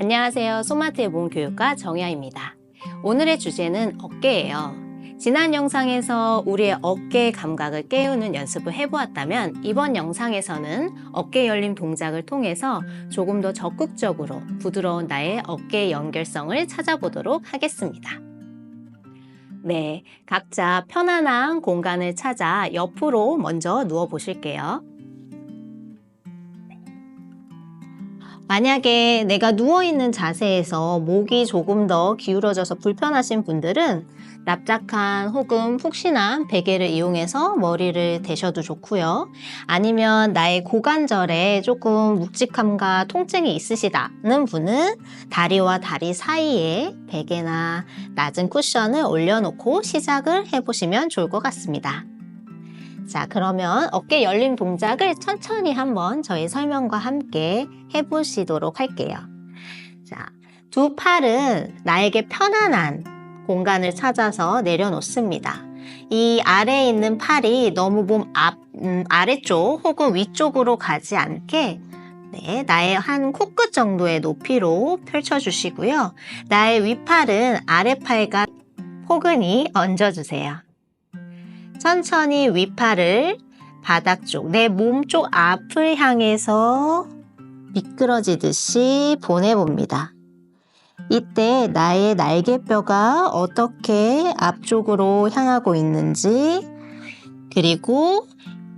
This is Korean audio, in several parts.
안녕하세요. 소마트의 몸 교육가 정야입니다. 오늘의 주제는 어깨예요. 지난 영상에서 우리의 어깨 감각을 깨우는 연습을 해보았다면 이번 영상에서는 어깨 열림 동작을 통해서 조금 더 적극적으로 부드러운 나의 어깨 연결성을 찾아보도록 하겠습니다. 네, 각자 편안한 공간을 찾아 옆으로 먼저 누워 보실게요. 만약에 내가 누워있는 자세에서 목이 조금 더 기울어져서 불편하신 분들은 납작한 혹은 푹신한 베개를 이용해서 머리를 대셔도 좋고요. 아니면 나의 고관절에 조금 묵직함과 통증이 있으시다는 분은 다리와 다리 사이에 베개나 낮은 쿠션을 올려놓고 시작을 해보시면 좋을 것 같습니다. 자, 그러면 어깨 열림 동작을 천천히 한번 저희 설명과 함께 해보시도록 할게요. 자, 두 팔은 나에게 편안한 공간을 찾아서 내려놓습니다. 이 아래에 있는 팔이 너무 몸 앞, 음, 아래쪽 혹은 위쪽으로 가지 않게 네, 나의 한 코끝 정도의 높이로 펼쳐주시고요. 나의 윗팔은 아래팔과 포근히 얹어주세요. 천천히 윗팔을 바닥 쪽, 내 몸 쪽 앞을 향해서 미끄러지듯이 보내봅니다. 이때 나의 날개뼈가 어떻게 앞쪽으로 향하고 있는지, 그리고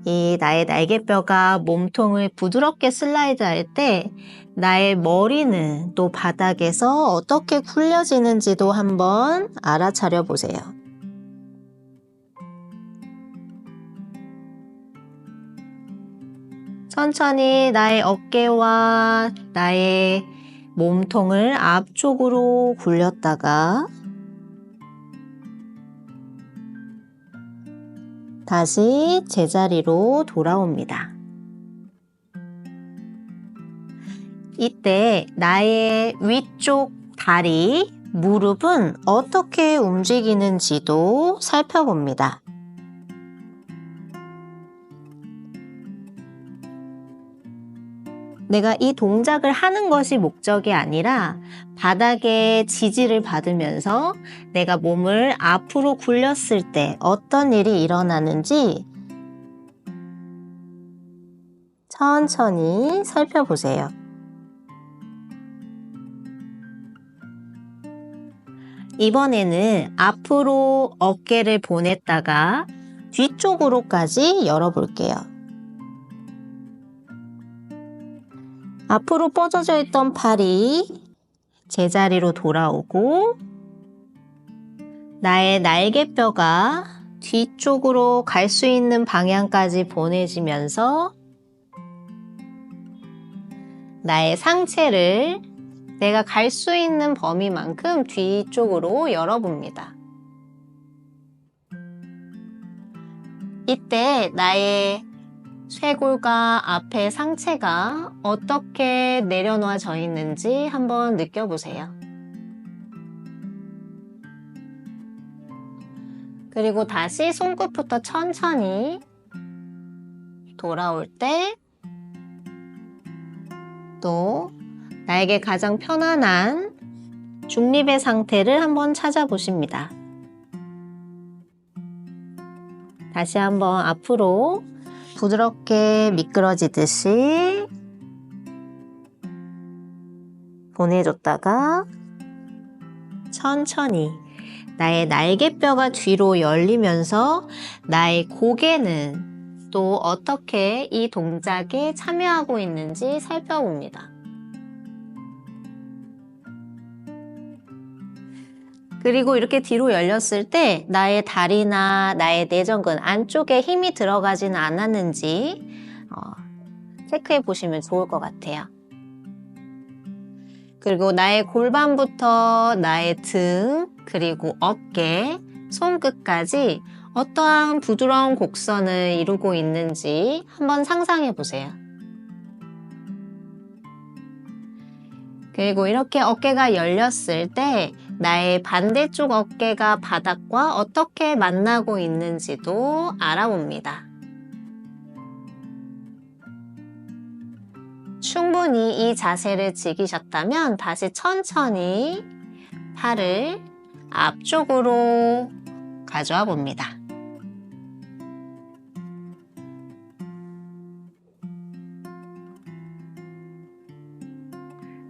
이 나의 날개뼈가 몸통을 부드럽게 슬라이드 할 때 나의 머리는 또 바닥에서 어떻게 굴려지는지도 한번 알아차려 보세요. 천천히 나의 어깨와 나의 몸통을 앞쪽으로 굴렸다가 다시 제자리로 돌아옵니다. 이때 나의 위쪽 다리, 무릎은 어떻게 움직이는지도 살펴봅니다. 내가 이 동작을 하는 것이 목적이 아니라 바닥에 지지를 받으면서 내가 몸을 앞으로 굴렸을 때 어떤 일이 일어나는지 천천히 살펴보세요. 이번에는 앞으로 어깨를 보냈다가 뒤쪽으로까지 열어볼게요. 앞으로 뻗어져 있던 팔이 제자리로 돌아오고 나의 날개뼈가 뒤쪽으로 갈 수 있는 방향까지 보내지면서 나의 상체를 내가 갈 수 있는 범위만큼 뒤쪽으로 열어봅니다. 이때 나의 쇄골과 앞에 상체가 어떻게 내려놓아져 있는지 한번 느껴보세요. 그리고 다시 손끝부터 천천히 돌아올 때 또 나에게 가장 편안한 중립의 상태를 한번 찾아보십니다. 다시 한번 앞으로 부드럽게 미끄러지듯이 보내줬다가 천천히 나의 날개뼈가 뒤로 열리면서 나의 고개는 또 어떻게 이 동작에 참여하고 있는지 살펴봅니다. 그리고 이렇게 뒤로 열렸을 때 나의 다리나 나의 내전근 안쪽에 힘이 들어가지는 않았는지 어, 체크해 보시면 좋을 것 같아요. 그리고 나의 골반부터 나의 등, 그리고 어깨, 손끝까지 어떠한 부드러운 곡선을 이루고 있는지 한번 상상해 보세요. 그리고 이렇게 어깨가 열렸을 때 나의 반대쪽 어깨가 바닥과 어떻게 만나고 있는지도 알아봅니다. 충분히 이 자세를 즐기셨다면 다시 천천히 팔을 앞쪽으로 가져와 봅니다.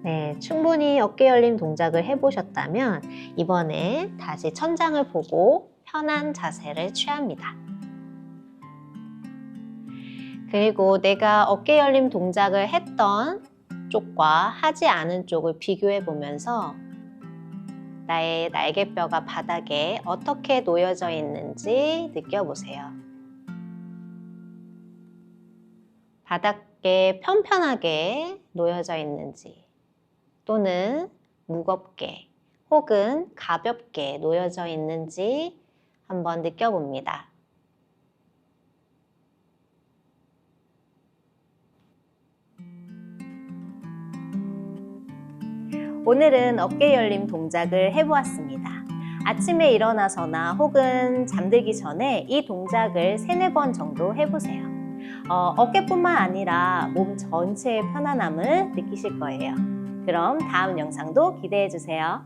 네, 충분히 어깨 열림 동작을 해보셨다면 이번에 다시 천장을 보고 편한 자세를 취합니다. 그리고 내가 어깨 열림 동작을 했던 쪽과 하지 않은 쪽을 비교해 보면서 나의 날개뼈가 바닥에 어떻게 놓여져 있는지 느껴보세요. 바닥에 편편하게 놓여져 있는지 또는 무겁게 혹은 가볍게 놓여져 있는지 한번 느껴봅니다. 오늘은 어깨 열림 동작을 해보았습니다. 아침에 일어나서나 혹은 잠들기 전에 이 동작을 세네 번 정도 해보세요. 어, 어깨뿐만 아니라 몸 전체의 편안함을 느끼실 거예요. 그럼 다음 영상도 기대해 주세요.